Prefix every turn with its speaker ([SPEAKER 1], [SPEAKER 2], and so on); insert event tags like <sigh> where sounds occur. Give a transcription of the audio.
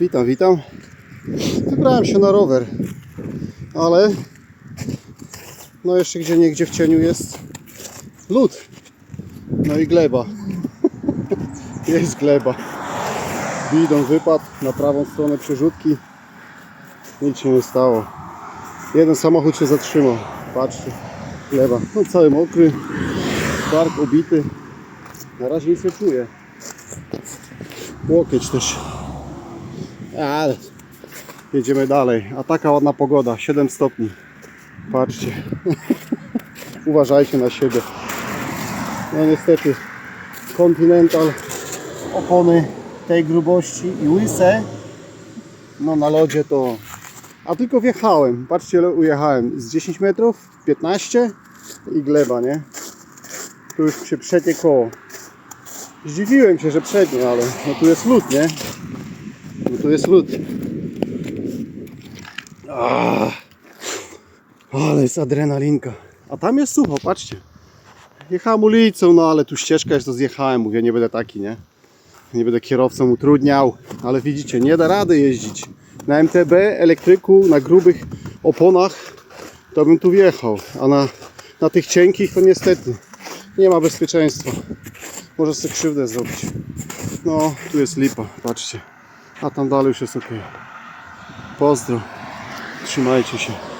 [SPEAKER 1] Witam, witam. Wybrałem się na rower, ale no jeszcze gdzie niegdzie w cieniu jest lód. No i gleba. <laughs> Jest gleba. Bidon wypadł na prawą stronę przerzutki. Nic się nie stało. Jeden samochód się zatrzymał. Patrzcie, gleba. No cały mokry, bark obity. Na razie nic nie czuję. Łokieć też. Ale jedziemy dalej. A taka ładna pogoda, 7 stopni. Patrzcie. <laughs> Uważajcie na siebie. No niestety Continental opony tej grubości i łyse. No na lodzie to. A tylko wjechałem. Patrzcie ile ujechałem. Z 10 metrów, 15 i gleba, nie? Tu już się przecie koło. Zdziwiłem się, że przednie, ale no tu jest lód, nie? No tu jest lód. Ah, ale jest adrenalinka. A tam jest sucho, patrzcie. Jechałem ulicą, no ale tu ścieżka jest, to zjechałem. Mówię, nie będę taki, nie? Nie będę kierowcą utrudniał. Ale widzicie, nie da rady jeździć. Na MTB, elektryku, na grubych oponach to bym tu wjechał. A na, na tych cienkich to niestety nie ma bezpieczeństwa. Może sobie krzywdę zrobić. No, tu jest lipa, patrzcie. A tam dalej już jest ok. Pozdro. Trzymajcie się.